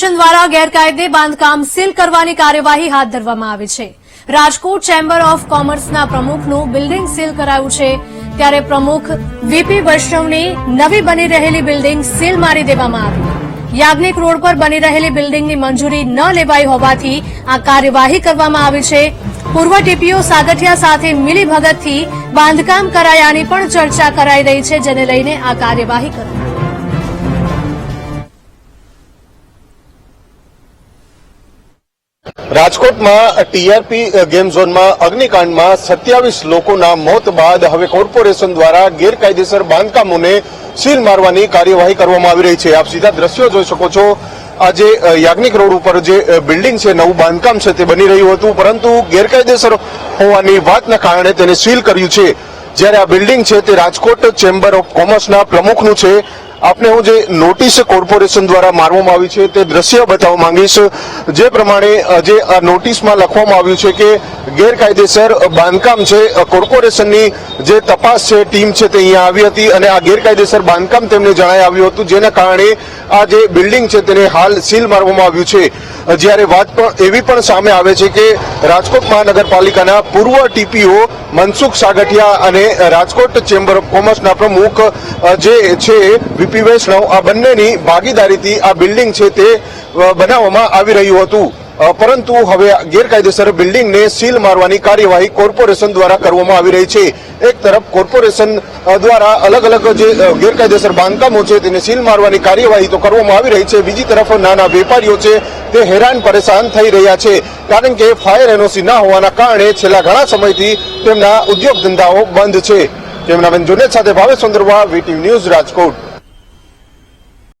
Corporation દ્વારા ગેરકાયદે બાંધકામ સીલ કરવાની કાર્યવાહી હાથ ધરવામાં આવી છે. રાજકોટ ચેમ્બર ઓફ કોમર્સના પ્રમુખનું બિલ્ડિંગ સીલ કરાયું છે. ત્યારે પ્રમુખ વીપી વૈષ્ણવની નવી બની રહેલી બિલ્ડિંગ સીલ મારી દેવામાં આવી. યાજ્ઞિક રોડ પર બની રહેલી બિલ્ડિંગની મંજૂરી ન લેવાઈ હોવાથી આ કાર્યવાહી કરવામાં આવી છે. પૂર્વ ટીપીઓ સાગઠિયા સાથે મિલીભગતથી બાંધકામ કરાયાની પણ ચર્ચા કરાઈ રહી છે, જેને લઈને આ કાર્યવાહી કરાઈ. રાજકોટમાં ટીઆરપી ગેમ ઝોનમાં, અગ્નિકાંડમાં સત્યાવીસ લોકોના મોત બાદ હવે કોર્પોરેશન દ્વારા ગેરકાયદેસર બાંધકામોને સીલ મારવાની કાર્યવાહી કરવામાં આવી રહી છે. આપ સીધા દ્રશ્યો જોઈ શકો છો. આજે યાજ્ઞિક રોડ ઉપર જે બિલ્ડિંગ છે, નવું બાંધકામ છે તે બની રહ્યું હતું, પરંતુ ગેરકાયદેસર હોવાની વાતના કારણે તેને સીલ કર્યું છે. જ્યારે આ બિલ્ડિંગ છે તે રાજકોટ ચેમ્બર ઓફ કોમર્સના પ્રમુખનું છે. આપને હું જે નોટિસ કોર્પોરેશન દ્વારા મારવામાં આવી છે તે દ્રશ્ય બતાવવા માંગીશ. જે પ્રમાણે જે આ નોટિસમાં લખવામાં આવ્યું છે કે ગેરકાયદેસર બાંધકામ છે. કોર્પોરેશનની જે તપાસ છે, ટીમ છે તે અહીંયા આવી હતી અને આ ગેરકાયદેસર બાંધકામ તેમને જણાઈ આવ્યું હતું, જેના કારણે આ જે બિલ્ડિંગ છે તેને હાલ સીલ મારવામાં આવ્યું છે. જ્યારે વાત પણ એવી પણ સામે આવે છે કે રાજકોટ મહાનગરપાલિકાના પૂર્વ ટીપીઓ મનસુખ સાગઠિયા અને રાજકોટ ચેમ્બર ઓફ કોમર્સના પ્રમુખ જે છે, વીપી વૈષ્ણવ, આ બંનેની ભાગીદારીથી આ બિલ્ડિંગ છે તે બનાવવામાં આવી રહ્યું હતું. પરંતુ હવે ગેરકાયદેસર બિલ્ડિંગને સીલ મારવાની કાર્યવાહી કોર્પોરેશન દ્વારા કરવામાં આવી રહી છે. એક તરફ કોર્પોરેશન દ્વારા અલગ અલગ જે ગેરકાયદેસર બાંધકામો છે તેને સીલ મારવાની કાર્યવાહી તો કરવામાં આવી રહી છે. બીજી તરફ નાના વેપારીઓ છે તે હેરાન પરેશાન થઈ રહ્યા છે. કારણ કે ફાયર એનઓસી ના હોવાના કારણે છેલ્લા ઘણા સમયથી તેમના ઉદ્યોગ ધંધાઓ બંધ છે. કેમેરામેન જુનેદ સાથે ભાવેશ ચંદ્રવા વીટીવી ન્યૂઝ રાજકોટ.